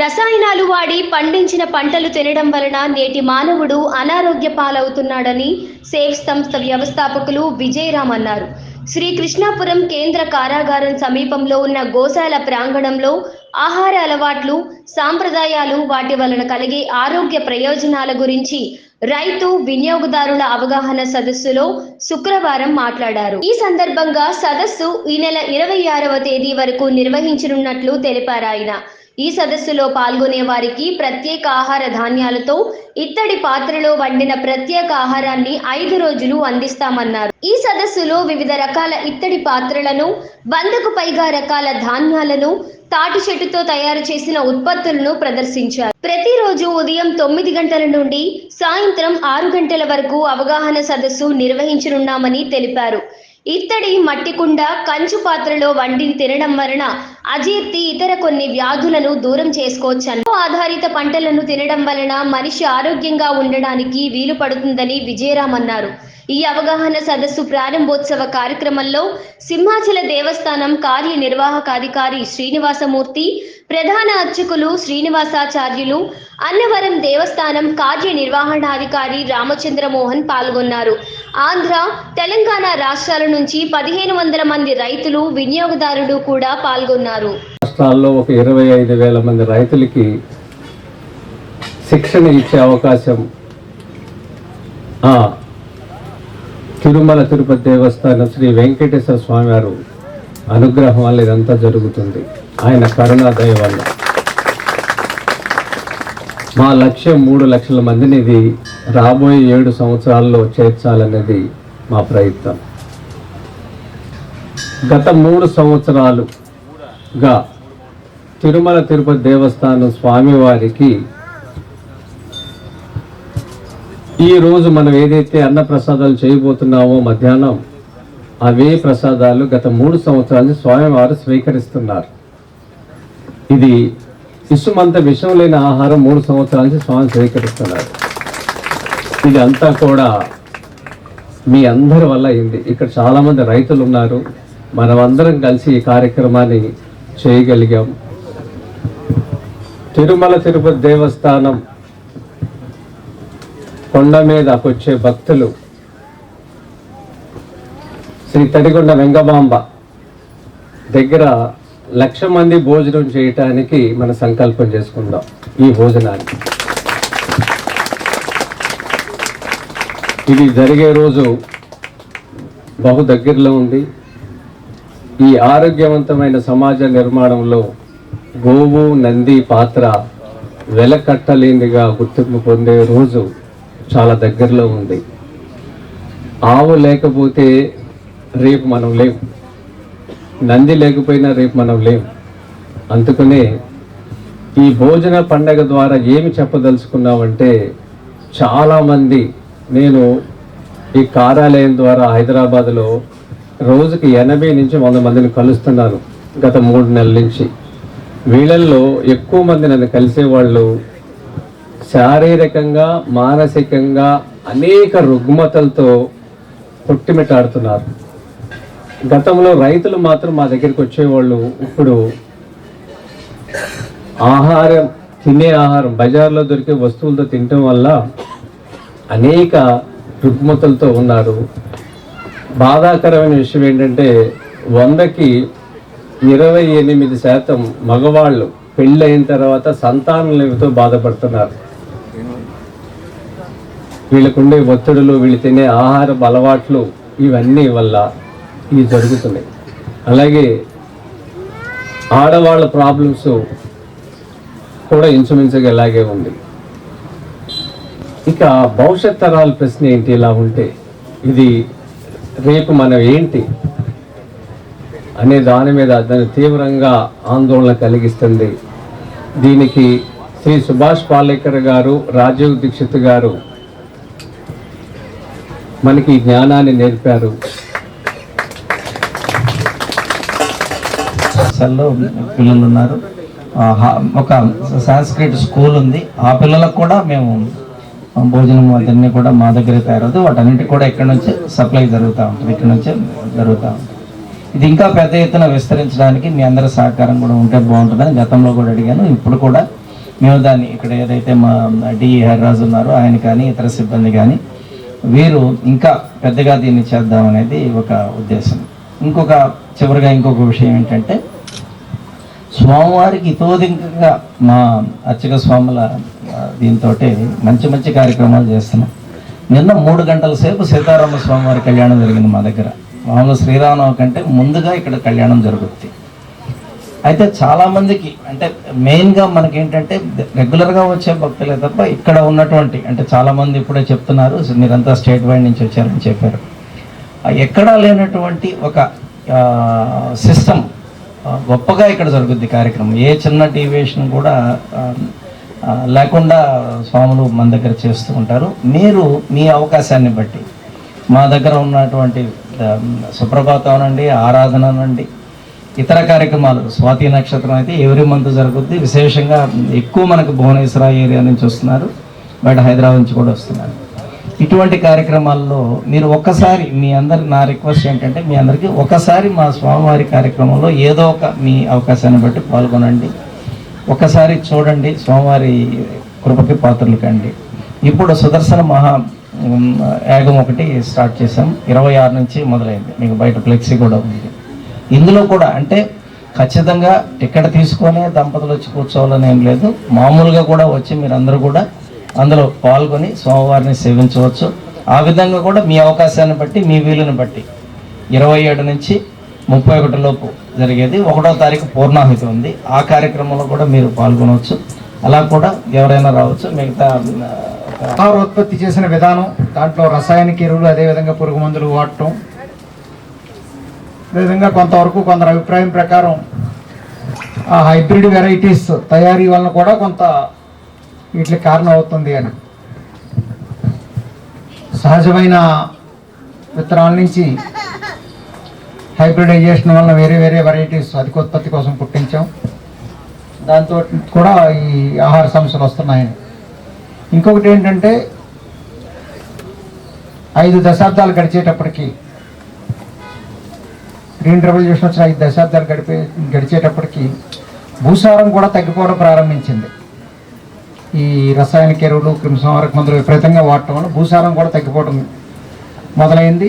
రసాయనాలు వాడి పండించిన పంటలు తినడం వలన నేటి మానవుడు అనారోగ్య పాలవుతున్నాడని సేఫ్ సంస్థ వ్యవస్థాపకులు విజయరామ్ అన్నారు. శ్రీ కృష్ణాపురం కేంద్ర కారాగారం సమీపంలో ఉన్న గోశాల ప్రాంగణంలో ఆహార అలవాట్లు సాంప్రదాయాలు వాటి వలన కలిగే ఆరోగ్య ప్రయోజనాల గురించి రైతు వినియోగదారుల అవగాహన సదస్సులో శుక్రవారం మాట్లాడారు. ఈ సందర్భంగా సదస్సు ఈ నెల ఇరవై ఆరవ తేదీ వరకు నిర్వహించనున్నట్లు తెలిపారు ఆయన. ఈ సదస్సులో పాల్గొనే వారికి ప్రత్యేక ఆహార ధాన్యాలతో ఇత్తడి పాత్రలో వండిన ప్రత్యేక ఆహారాన్ని ఐదు రోజులు అందిస్తామన్నారు. ఈ సదస్సులో వివిధ రకాల ఇత్తడి పాత్రలను వందకు పైగా రకాల ధాన్యాలను తాటి చెట్టుతో తయారు చేసిన ఉత్పత్తులను ప్రదర్శించారు. ప్రతిరోజు ఉదయం తొమ్మిది గంటల నుండి సాయంత్రం ఆరు గంటల వరకు అవగాహన సదస్సు నిర్వహించనున్నామని తెలిపారు. ఇత్తడి మట్టి కుండ కంచు పాత్రలో వండి తినడం వలన అజీర్తి ఇతర కొన్ని వ్యాధులను దూరం చేసుకోవచ్చని ఆధారిత పంటలను తినడం వలన మనిషి ఆరోగ్యంగా ఉండడానికి వీలు పడుతుందని విజయరామ్ అన్నారు. ఈ అవగాహన సదస్సు ప్రారంభోత్సవ కార్యక్రమంలో సింహాచల దేవస్థానం కార్యనిర్వాహకాధికారి శ్రీనివాసమూర్తి ప్రధాన అర్చకులు శ్రీనివాసాచార్యులు అన్నవరం దేవస్థానం కార్యనిర్వహణాధికారి రామచంద్రమోహన్ పాల్గొన్నారు. ఆంధ్ర తెలంగాణ రాష్ట్రాల నుంచి పదిహేను వందల మంది రైతులు వినియోగదారులు కూడా పాల్గొన్నారు. రాష్ట్రాల్లో ఒక ఇరవై ఐదు వేల మంది రైతులకి శిక్షణ ఇచ్చే అవకాశం తిరుమల తిరుపతి దేవస్థానం శ్రీ వెంకటేశ్వర స్వామి వారు అనుగ్రహం వల్ల ఇదంతా జరుగుతుంది. ఆయన కరుణా దయ వల్ల. మా లక్ష్యం మూడు లక్షల మందిని ఇది రాబోయే ఏడు సంవత్సరాల్లో చేర్చాలనేది మా ప్రయత్నం. గత మూడు సంవత్సరాలుగా తిరుమల తిరుపతి దేవస్థానం స్వామివారికి ఈ రోజు మనం ఏదైతే అన్న ప్రసాదాలు చేయబోతున్నామో మధ్యాహ్నం అవే ప్రసాదాలు గత మూడు సంవత్సరాల నుంచి స్వామివారు స్వీకరిస్తున్నారు. ఇది ఇసుమంత విషం లేని ఆహారం మూడు సంవత్సరాల నుంచి స్వామి స్వీకరిస్తున్నారు. ఇది అంతా కూడా మీ అందరి వల్ల అయింది. ఇక్కడ చాలామంది రైతులు ఉన్నారు. మనమందరం కలిసి ఈ కార్యక్రమాన్ని చేయగలిగాం. తిరుమల తిరుపతి దేవస్థానం కొండ మీదకు వచ్చే భక్తులు. శ్రీ తడికొండ వెంగమాంబ దగ్గర లక్ష మంది భోజనం చేయటానికి మన సంకల్పం చేసుకుందాం ఈ భోజనానికి. ఇది జరిగే రోజు బహు దగ్గరలో ఉంది ఈ ఆరోగ్యవంతమైన సమాజ నిర్మాణంలో గోవు నంది పాత్ర వెలకట్టలేనిగా గుర్తింపు పొందే రోజు చాలా దగ్గరలో ఉంది. ఆవు లేకపోతే రేపు మనం లేవు నంది లేకపోయినా రేపు మనం లేవు అందుకనే ఈ భోజన పండగ ద్వారా ఏమి చెప్పదలుచుకున్నామంటే చాలామంది నేను ఈ కార్యాలయం ద్వారా హైదరాబాద్లో రోజుకి ఎనభై నుంచి వంద మందిని కలుస్తున్నాను గత మూడు నెలల నుంచి. వీళ్ళల్లో ఎక్కువ మంది నన్ను కలిసేవాళ్ళు శారీరకంగా మానసికంగా అనేక రుగ్మతలతో పుట్టిమిట్టాడుతున్నారు గతంలో రైతులు మాత్రం మా దగ్గరికి వచ్చేవాళ్ళు ఇప్పుడు ఆహారం తినే ఆహారం బజార్లో దొరికే వస్తువులతో తినటం వల్ల అనేక రుగ్మతలతో ఉన్నారు. బాధాకరమైన విషయం ఏంటంటే వందకి ఇరవై ఎనిమిది శాతం మగవాళ్ళు పెళ్ళైన తర్వాత సంతానం లేవుతో బాధపడుతున్నారు. వీళ్ళకుండే ఒత్తిడులు వీళ్ళు తినే ఆహార అలవాట్లు ఇవన్నీ వల్ల ఇవి జరుగుతున్నాయి. అలాగే ఆడవాళ్ళ ప్రాబ్లమ్స్ కూడా ఇంచుమించుగా ఇలాగే ఉంది. ఇక భవిష్యత్ తరాల ప్రశ్న ఏంటి? ఇలా ఉంటే ఇది రేపు మనం ఏంటి? అనే దాని మీద దాన్ని తీవ్రంగా ఆందోళన కలిగిస్తుంది. దీనికి శ్రీ సుభాష్ పాలేకర్ గారు రాజీవ్ దీక్షిత్ గారు మనకి జ్ఞానాన్ని నేర్పారు. సెల్లో పిల్లలు ఉన్నారు ఒక సాంస్క్రిట్ స్కూల్ ఉంది. ఆ పిల్లలకు కూడా మేము భోజనం అదన్నీ కూడా మా దగ్గరే తయారవుతుంది వాటన్నిటి కూడా ఇక్కడ నుంచి సప్లై జరుగుతూ ఉంటుంది. ఇక్కడ నుంచి జరుగుతూ ఉంటుంది. ఇది ఇంకా పెద్ద ఎత్తున విస్తరించడానికి మీ అందరి సహకారం కూడా ఉంటే బాగుంటుందని గతంలో కూడా అడిగాను. ఇప్పుడు కూడా మేము దాన్ని ఇక్కడ ఏదైతే మా డిఈ హరిరాజు ఉన్నారో ఆయన కానీ ఇతర సిబ్బంది కానీ వీరు ఇంకా పెద్దగా దీన్ని చేద్దాం అనేది ఒక ఉద్దేశం. ఇంకొక చివరిగా ఇంకొక విషయం ఏంటంటే స్వామివారికి ఇతోధికంగా మా అర్చక స్వాముల దీంతో మంచి మంచి కార్యక్రమాలు చేస్తున్నాం. నిన్న మూడు గంటల సేపు సీతారామ స్వామివారి కళ్యాణం జరిగింది మా దగ్గర. మామూలు శ్రీరామనవమి కంటే ముందుగా ఇక్కడ కళ్యాణం జరుగుతుంది అయితే చాలామందికి అంటే మెయిన్గా మనకి ఏంటంటే రెగ్యులర్గా వచ్చే భక్తులే తప్ప ఇక్కడ ఉన్నటువంటి అంటే చాలామంది ఇప్పుడే చెప్తున్నారు మీరంతా స్టేట్ వైడ్ నుంచి వచ్చారని చెప్పారు. ఎక్కడా లేనటువంటి ఒక సిస్టమ్ గొప్పగా ఇక్కడ జరుగుద్ది కార్యక్రమం. ఏ చిన్న డీవియేషన్ కూడా లేకుండా స్వాములు మన దగ్గర చేస్తూ ఉంటారు. మీరు మీ అవకాశాన్ని బట్టి మా దగ్గర ఉన్నటువంటి సుప్రభాతం అనండి ఆరాధన అనండి ఇతర కార్యక్రమాలు స్వాతి నక్షత్రం అయితే ఎవ్రీ మంత్ జరుగుద్ది. విశేషంగా ఎక్కువ మనకు భువనేశ్వర ఏరియా నుంచి వస్తున్నారు. బయట హైదరాబాద్ నుంచి కూడా వస్తున్నారు. ఇటువంటి కార్యక్రమాల్లో మీరు ఒక్కసారి మీ అందరి నా రిక్వెస్ట్ ఏంటంటే మీ అందరికీ ఒకసారి మా స్వామివారి కార్యక్రమంలో ఏదో ఒక మీ అవకాశాన్ని బట్టి పాల్గొనండి. ఒకసారి చూడండి స్వామివారి కృపకి పాత్రలు కండి. ఇప్పుడు సుదర్శన మహా యాగం ఒకటి స్టార్ట్ చేసాం ఇరవై ఆరు నుంచి మొదలైంది. మీకు బయట ఫ్లెక్సీ కూడా ఉంది. ఇందులో కూడా అంటే ఖచ్చితంగా టికెట్ తీసుకొని దంపతులు వచ్చి కూర్చోవాలని ఏం లేదు. మామూలుగా కూడా వచ్చి మీరందరూ కూడా అందులో పాల్గొని సోమవారిని సేవించవచ్చు. ఆ విధంగా కూడా మీ అవకాశాన్ని బట్టి మీ వీలుని బట్టి ఇరవై ఏడు నుంచి ముప్పై ఒకటి లోపు జరిగేది. ఒకటో తారీఖు పూర్ణాహుతి ఉంది. ఆ కార్యక్రమంలో కూడా మీరు పాల్గొనవచ్చు. అలా కూడా ఎవరైనా రావచ్చు. మిగతా ఉత్పత్తి చేసిన విధానం దాంట్లో రసాయనిక ఎరువులు అదేవిధంగా పురుగు మందులు వాడటం విధంగా కొంతవరకు కొందరు అభిప్రాయం ప్రకారం ఆ హైబ్రిడ్ వెరైటీస్ తయారీ వలన కూడా కొంత వీటికి కారణం అవుతుంది అని. సహజమైన విత్తనాల నుంచి హైబ్రిడైజేషన్ వలన వేరే వేరే వెరైటీస్ అధిక ఉత్పత్తి కోసం పుట్టించాం. దాంతో కూడా ఈ ఆహార సమస్యలు వస్తున్నాయని. ఇంకొకటి ఏంటంటే ఐదు దశాబ్దాలు గడిచేటప్పటికి గ్రీన్ రెవల్యూషన్ వచ్చిన ఐదు దశాబ్దాలు గడిపే గడిచేటప్పటికి భూసారం కూడా తగ్గిపోవడం ప్రారంభించింది. ఈ రసాయనిక ఎరువులు క్రిమిసంహారక మందులు విపరీతంగా వాడటం వల్ల భూసారం కూడా తగ్గిపోవడం మొదలైంది.